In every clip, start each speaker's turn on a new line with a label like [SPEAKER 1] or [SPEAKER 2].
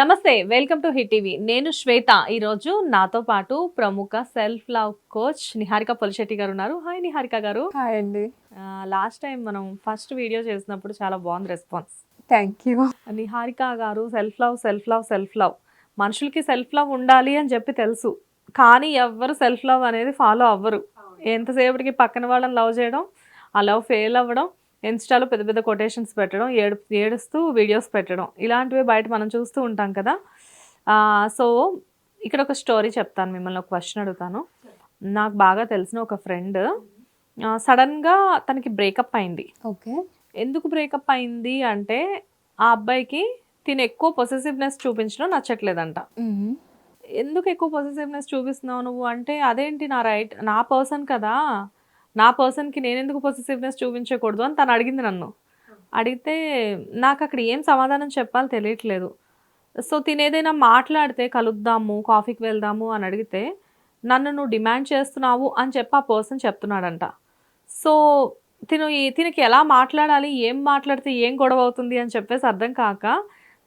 [SPEAKER 1] నమస్తే welcome to hit TV. నేను శ్వేత. ఈరోజు నాతో పాటు ప్రముఖ self love coach Niharika Polishetty garu ఉన్నారు. హాయ్ నిహారిక గారు.
[SPEAKER 2] హాయ్ అండి.
[SPEAKER 1] లాస్ట్ టైం మనం ఫస్ట్ వీడియో చేసినప్పుడు చాలా బాగుంది response.
[SPEAKER 2] Thank you
[SPEAKER 1] Niharika garu self love self love self love. మనుషులకి సెల్ఫ్ లవ్ ఉండాలి అని చెప్పి తెలుసు. కానీ ఎవ్వరు సెల్ఫ్ లవ్ అనేది ఫాలో అవ్వరు. ఎంతసేపటికి పక్కన వాళ్ళని లవ్ చేయడం ఆ లవ్ ఫెయిల్ అవ్వడం ఇన్స్టాలో పెద్ద పెద్ద కొటేషన్స్ పెట్టడం ఏడు ఏడుస్తూ వీడియోస్ పెట్టడం. ఇలాంటివి బయట మనం చూస్తూ ఉంటాం కదా. సో ఇక్కడ ఒక స్టోరీ చెప్తాను మిమ్మల్ని ఒక క్వశ్చన్ అడుగుతాను. నాకు బాగా తెలిసిన ఒక ఫ్రెండ్ సడన్గా తనకి బ్రేకప్ అయింది.
[SPEAKER 2] ఓకే.
[SPEAKER 1] ఎందుకు బ్రేకప్ అయింది అంటే ఆ అబ్బాయికి తిను ఎక్కువ పొసెసివ్నెస్ చూపించడం నచ్చట్లేదంట. ఎందుకు ఎక్కువ పొసెసివ్నెస్ చూపిస్తున్నావు నువ్వు? అంటే అదేంటి నా రైట్ నా పర్సన్ కదా. నా పర్సన్కి నేను ఎందుకు పొసెసివ్నెస్ చూపించకూడదు అని తను అడిగింది నన్ను. అడిగితే నాకు అక్కడ ఏం సమాధానం చెప్పాలో తెలియట్లేదు. సో తినేదైనా మాట్లాడితే కలుద్దాము కాఫీకి వెళ్దాము అని అడిగితే నన్ను నువ్వు డిమాండ్ చేస్తున్నావు అని చెప్పి ఆ పర్సన్ చెప్తున్నాడంట. సో తిను ఈ తినకి ఎలా మాట్లాడాలి ఏం మాట్లాడితే ఏం గొడవ అవుతుంది అని చెప్పేసి అర్థం కాక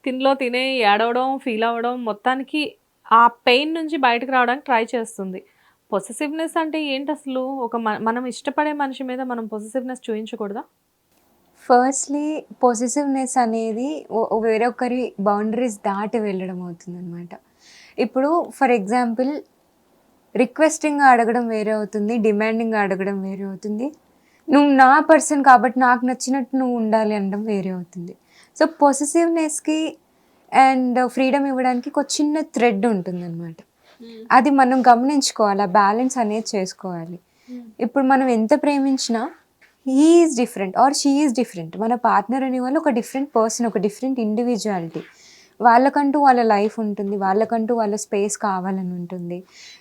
[SPEAKER 1] తినలో తినే ఏడవడం ఫీల్ అవ్వడం మొత్తానికి ఆ పెయిన్ నుంచి బయటకు రావడానికి ట్రై చేస్తుంది. పొసెసివ్నెస్ అంటే ఏంటి అసలు ఒక మ- మనం ఇష్టపడే మనిషి మీద మనం పొసెసివ్నెస్ చూపించకూడదా
[SPEAKER 2] ఫస్ట్లీ పొసెసివ్నెస్ అనేది వేరొకరి బౌండరీస్ దాటి వెళ్ళడం అవుతుంది అనమాట ఇప్పుడు ఫర్ ఎగ్జాంపుల్ రిక్వెస్టింగ్ అడగడం వేరే అవుతుంది డిమాండింగ్ అడగడం వేరే అవుతుంది. నువ్వు నా పర్సన్ కాబట్టి నాకు నచ్చినట్టు నువ్వు ఉండాలి అనడం వేరే అవుతుంది. సో పొసెసివ్నెస్కి అండ్ ఫ్రీడమ్ ఇవ్వడానికి ఒక చిన్న థ్రెడ్ ఉంటుంది అది మనం గమనించుకోవాలి ఆ బ్యాలెన్స్ అనేది చేసుకోవాలి. ఇప్పుడు మనం ఎంత ప్రేమించినా is different or she is different మన పార్ట్నర్ అనే వాళ్ళు ఒక డిఫరెంట్ పర్సన్ ఒక డిఫరెంట్ ఇండివిజువాలిటీ వాళ్ళకంటూ వాళ్ళ లైఫ్ ఉంటుంది వాళ్ళకంటూ వాళ్ళ స్పేస్ కావాలని ఉంటుంది.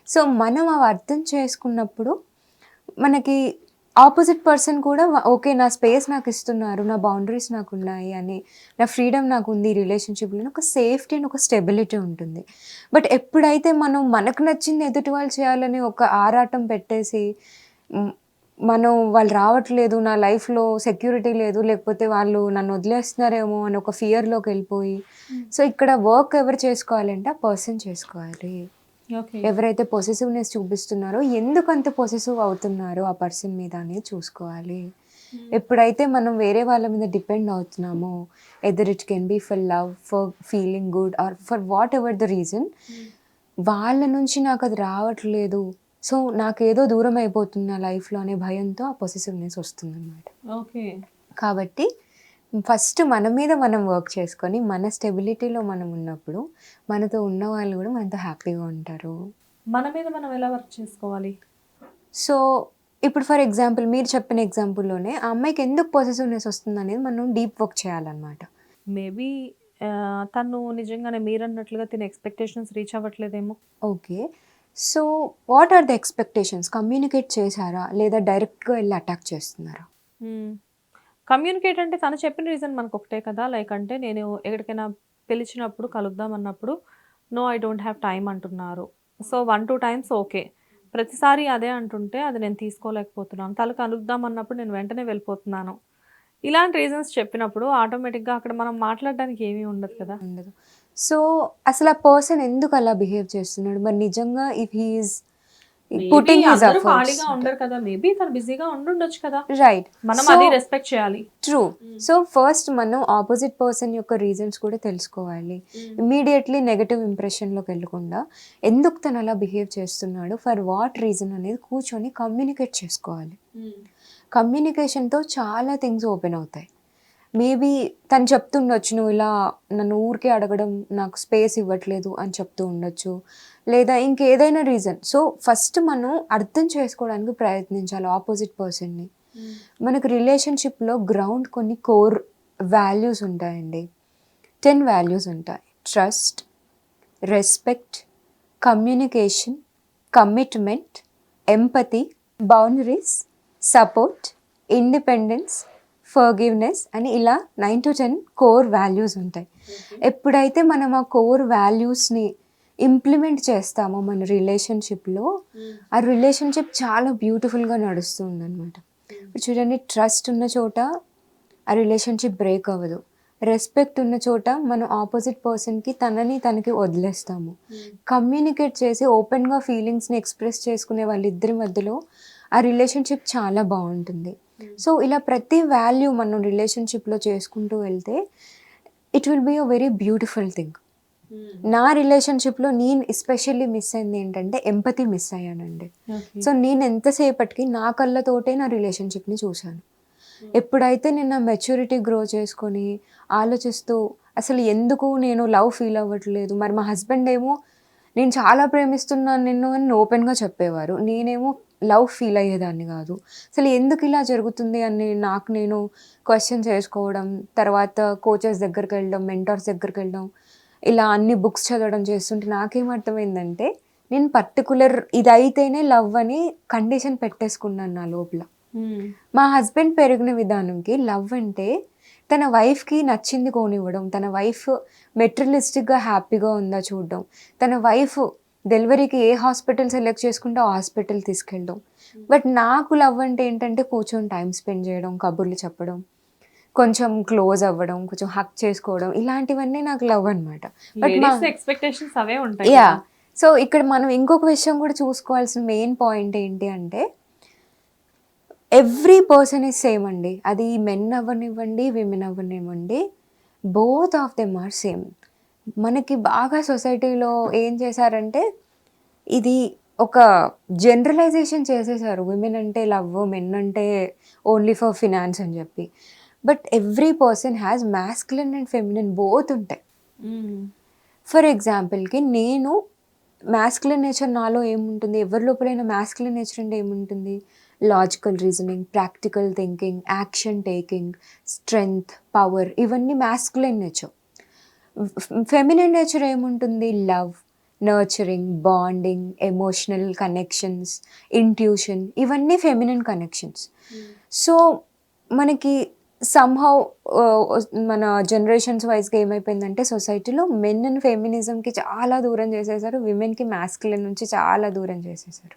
[SPEAKER 2] సో మనం అవి అర్థం చేసుకున్నప్పుడు మనకి ఆపోజిట్ పర్సన్ కూడా ఓకే నా స్పేస్ నాకు ఇస్తున్నారు నా బౌండరీస్ నాకు ఉన్నాయి అని నా ఫ్రీడమ్ నాకు ఉంది ఈ రిలేషన్షిప్లో ఒక సేఫ్టీ అండ్ ఒక స్టెబిలిటీ ఉంటుంది. బట్ ఎప్పుడైతే మనం మనకు నచ్చింది ఎదుటి వాళ్ళు చేయాలని ఒక ఆరాటం పెట్టేసి మనం వాళ్ళు రావట్లేదు నా లైఫ్లో సెక్యూరిటీ లేదు లేకపోతే వాళ్ళు నన్ను వదిలేస్తున్నారేమో అని ఒక ఫియర్లోకి వెళ్ళిపోయి సో ఇక్కడ వర్క్ ఎవరు చేసుకోవాలంటే ఆ పర్సన్ చేసుకోవాలి. ఎవరైతే పొసెసివ్నెస్ చూపిస్తున్నారో ఎందుకు అంత పొసెసివ్ అవుతున్నారో ఆ పర్సన్ మీద అనేది చూసుకోవాలి. ఎప్పుడైతే మనం వేరే వాళ్ళ మీద depend అవుతున్నామో either it can be for love for feeling good or for whatever the reason వాళ్ళ నుంచి నాకు అది రావట్లేదు. సో నాకేదో దూరం అయిపోతుంది నా లైఫ్లో అనే భయంతో ఆ పొసెసివ్నెస్ వస్తుంది అనమాట
[SPEAKER 1] ఓకే
[SPEAKER 2] కాబట్టి ఫస్ట్ మన మీద మనం వర్క్ చేసుకొని మన స్టెబిలిటీలో మనం ఉన్నప్పుడు మనతో ఉన్న వాళ్ళు కూడా మనతో హ్యాపీగా ఉంటారు.
[SPEAKER 1] మన మీద మనం ఎలా వర్క్ చేసుకోవాలి?
[SPEAKER 2] సో ఇప్పుడు ఫర్ ఎగ్జాంపుల్ మీరు చెప్పిన ఎగ్జాంపుల్లోనే ఆ అమ్మాయికి ఎందుకు పొసెసివ్నెస్ వస్తుంది అనేది మనం డీప్ వర్క్ చేయాలన్నమాట.
[SPEAKER 1] మేబీ తను నిజంగానే మీరు అన్నట్లుగా తిన expectations reach అవ్వట్లేదేమో.
[SPEAKER 2] Okay. So what are the expectations communicate చేశారా? లేదా డైరెక్ట్గా వెళ్ళి అటాక్ చేస్తున్నారా?
[SPEAKER 1] కమ్యూనికేట్ అంటే తను చెప్పిన రీజన్ మనకు ఒకటే కదా? లైక్ అంటే నేను ఎక్కడికైనా పిలిచినప్పుడు కలుద్దాం అన్నప్పుడు no I don't have time అంటున్నారు. So one two times okay ప్రతిసారి అదే అంటుంటే అది నేను తీసుకోలేకపోతున్నాను. తల కలుద్దాం అన్నప్పుడు నేను వెంటనే వెళ్ళిపోతున్నాను. ఇలాంటి రీజన్స్ చెప్పినప్పుడు ఆటోమేటిక్గా అక్కడ మనం మాట్లాడడానికి ఏమీ ఉండదు కదా?
[SPEAKER 2] ఉండదు. సో అసలు ఆ పర్సన్ ఎందుకు అలా బిహేవ్ చేస్తున్నాడు? మరి నిజంగా ఇఫ్ హీఈస్ పుట్టింగ్ హిస్
[SPEAKER 1] అందరూ ఖాళీగా ఉండరు కదా మేబీ తను బిజీగా ఉండుండొచ్చు కదా.
[SPEAKER 2] రైట్
[SPEAKER 1] మనం అది రెస్పెక్ట్ చేయాలి.
[SPEAKER 2] ట్రూ సో ఫస్ట్ మనం ఆపోజిట్ పర్సన్ యొక్క రీజన్స్ కూడా తెలుసుకోవాలి. ఇమీడియట్లీ నెగటివ్ ఇంప్రెషన్లోకి వెళ్ళకుండా ఎందుకు తను అలా బిహేవ్ చేస్తున్నాడు ఫర్ వాట్ రీజన్ అనేది కూర్చొని కమ్యూనికేట్ చేసుకోవాలి. కమ్యూనికేషన్తో చాలా థింగ్స్ ఓపెన్ అవుతాయి. మేబీ తను చెప్తుండొచ్చు నువ్వు ఇలా నన్ను ఊరికే అడగడం నాకు స్పేస్ ఇవ్వట్లేదు అని చెప్తూ ఉండొచ్చు. లేదా ఇంకేదైనా రీజన్. సో ఫస్ట్ మనం అర్థం చేసుకోవడానికి ప్రయత్నించాలి ఆపోజిట్ పర్సన్ని. మనకు రిలేషన్షిప్లో గ్రౌండ్ కొన్ని కోర్ వాల్యూస్ ఉంటాయండి. టెన్ వాల్యూస్ ఉంటాయి. Trust respect communication commitment empathy boundaries support independence forgiveness అని ఇలా nine to ten core values ఉంటాయి. ఎప్పుడైతే మనం ఆ కోర్ వాల్యూస్ని ఇంప్లిమెంట్ చేస్తామో మన రిలేషన్షిప్లో. ఆ రిలేషన్షిప్ చాలా బ్యూటిఫుల్గా నడుస్తుంది అనమాట ఇప్పుడు చూడండి ట్రస్ట్ ఉన్న చోట ఆ రిలేషన్షిప్ బ్రేక్ అవ్వదు. రెస్పెక్ట్ ఉన్న చోట మనం ఆపోజిట్ పర్సన్కి తనని తనకి వదిలేస్తాము. కమ్యూనికేట్ చేసి ఓపెన్గా ఫీలింగ్స్ని ఎక్స్ప్రెస్ చేసుకునే వాళ్ళిద్దరి మధ్యలో ఆ రిలేషన్షిప్ చాలా బాగుంటుంది. సో ఇలా ప్రతి వాల్యూ మనం రిలేషన్షిప్లో చేసుకుంటూ వెళ్తే it will be a very beautiful thing నా రిలేషన్షిప్లో నేను ఎస్పెషల్లీ మిస్ అయింది ఏంటంటే ఎంపతి మిస్ అయ్యానండి. సో నేను ఎంతసేపటికి నా కళ్ళతోటే నా రిలేషన్షిప్ని చూశాను. ఎప్పుడైతే నేను నా మెచ్యూరిటీ గ్రో చేసుకొని ఆలోచిస్తూ అసలు ఎందుకు నేను లవ్ ఫీల్ అవ్వట్లేదు మరి మా హస్బెండ్ ఏమో నేను చాలా ప్రేమిస్తున్నాను నిన్ను అని ఓపెన్గా చెప్పేవారు. నేనేమో లవ్ ఫీల్ అయ్యేదాన్ని కాదు. అసలు ఎందుకు ఇలా జరుగుతుంది అని నాకు నేను క్వశ్చన్ చేసుకోవడం తర్వాత కోచెస్ దగ్గరికి వెళ్ళడం మెంటర్స్ దగ్గరికి వెళ్ళడం ఇలా అన్ని బుక్స్ చదవడం చేస్తుంటే నాకేం అర్థమైందంటే నేను పర్టికులర్ ఇది అయితేనే లవ్ అని కండిషన్ పెట్టేసుకున్నాను నా లోపల. మా హస్బెండ్ పెరిగిన విధానంకి లవ్ అంటే తన వైఫ్కి నచ్చింది కొనివ్వడం తన వైఫ్ మెటీరియలిస్టిక్గా హ్యాపీగా ఉందా చూడడం తన వైఫ్ డెలివరీకి ఏ హాస్పిటల్ సెలెక్ట్ చేసుకుంటే ఆ హాస్పిటల్ తీసుకెళ్ళడం. బట్ నాకు లవ్ అంటే ఏంటంటే కూర్చొని టైం స్పెండ్ చేయడం కబుర్లు చెప్పడం. కొంచెం క్లోజ్ అవ్వడం కొంచెం హక్ చేసుకోవడం ఇలాంటివన్నీ నాకు లవ్ అనమాట బట్ మా
[SPEAKER 1] ఎక్స్పెక్టేషన్స్ అవే ఉంటాయి
[SPEAKER 2] యా సో ఇక్కడ మనం ఇంకొక విషయం కూడా చూసుకోవాల్సిన మెయిన్ పాయింట్ ఏంటి అంటే ఎవ్రీ పర్సన్ ఇస్ సేమ్ అండి. అది మెన్ అవ్వనివ్వండి విమెన్ అవ్వనివ్వండి both of them are same మనకి బాగా సొసైటీలో ఏం చేశారంటే ఇది ఒక జనరలైజేషన్ చేసేసారు. విమెన్ అంటే లవ్ మెన్ అంటే ఓన్లీ ఫర్ ఫినాన్స్ అని చెప్పి. But every person has masculine and feminine both ఉంటాయి. ఫర్ ఎగ్జాంపుల్కి నేను మ్యాస్కులన్ నేచర్ నాలో ఏముంటుంది? ఎవరి లోపలైనా మ్యాస్కులన్ నేచర్ అంటే ఏముంటుంది? Logical reasoning practical thinking action taking strength power ఇవన్నీ మ్యాస్కులన్ నేచర్. ఫెమినిన్ నేచర్ ఏముంటుంది? Love nurturing bonding emotional connections intuition ఇవన్నీ ఫెమినిన్ కనెక్షన్స్. సో మనకి సమ్హౌ మన జనరేషన్స్ వైజ్గా ఏమైపోయిందంటే సొసైటీలో మెన్ అండ్ ఫెమినిజంకి చాలా దూరం చేసేసారు. విమెన్కి మ్యాస్కులన్ నుంచి చాలా దూరం చేసేసారు.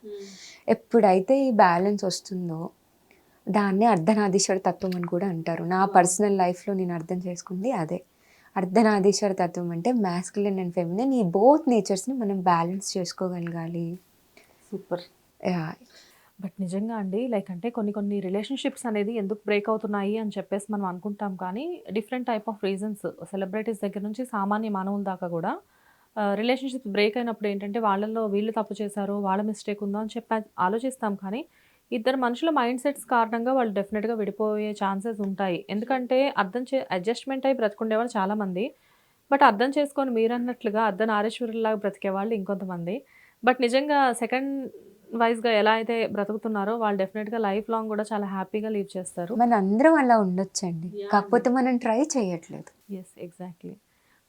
[SPEAKER 2] ఎప్పుడైతే ఈ బ్యాలెన్స్ వస్తుందో దాన్ని అర్ధనాదీశ్వర తత్వం అని కూడా అంటారు. నా పర్సనల్ లైఫ్లో నేను అర్థం చేసుకుంది అదే. అర్ధనాదీశ్వర తత్వం అంటే మ్యాస్కులిన్ అండ్ ఫెమినిన్ ఈ బోత్ నేచర్స్ని మనం బ్యాలెన్స్ చేసుకోగలగాలి.
[SPEAKER 1] సూపర్. బట్ నిజంగా అండి లైక్ అంటే కొన్ని కొన్ని రిలేషన్షిప్స్ అనేది ఎందుకు బ్రేక్ అవుతున్నాయి అని చెప్పేసి మనం అనుకుంటాం. కానీ different type of reasons celebrities దగ్గర నుంచి సామాన్య మానవుల దాకా కూడా రిలేషన్షిప్స్ బ్రేక్ అయినప్పుడు ఏంటంటే వాళ్ళల్లో వీళ్ళు తప్పు చేశారు వాళ్ళ మిస్టేక్ ఉందో అని చెప్పి ఆలోచిస్తాం. కానీ ఇద్దరు మనుషుల మైండ్ సెట్స్ కారణంగా వాళ్ళు డెఫినెట్గా విడిపోయే ఛాన్సెస్ ఉంటాయి. ఎందుకంటే అర్థం చే అడ్జస్ట్మెంట్ అయి బ్రతుకుండేవాళ్ళు చాలామంది. బట్ అర్థం చేసుకొని మీరు అన్నట్లుగా అర్ధ నారీశ్వరులాగా బ్రతికే వాళ్ళు ఇంకొంతమంది. బట్ నిజంగా సెకండ్ వైజ్గా ఎలా అయితే బ్రతుకుతున్నారో వాళ్ళు డెఫినెట్గా లైఫ్ లాంగ్ కూడా చాలా హ్యాపీగా లీవ్ చేస్తారు.
[SPEAKER 2] మన అందరం అలా ఉండొచ్చండి. కాకపోతే మనం ట్రై చేయట్లేదు.
[SPEAKER 1] ఎస్ ఎగ్జాక్ట్లీ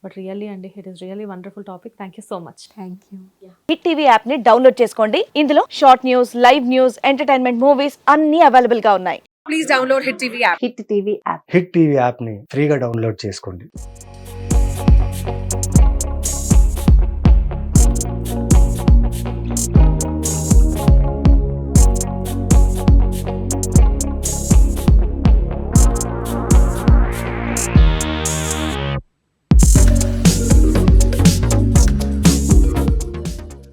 [SPEAKER 1] బట్ రియల్లీ అండి it is really wonderful topic thank you so much
[SPEAKER 2] thank you
[SPEAKER 3] Hit TV యాప్ని డౌన్లోడ్ చేసుకోండి. ఇందులో short news live news entertainment movies అన్ని అవైలబుల్గా ఉన్నాయి.
[SPEAKER 4] Please download Hit TV app.
[SPEAKER 5] Hit TV app
[SPEAKER 6] Hit TV యాప్ని ఫ్రీగా download చేసుకోండి.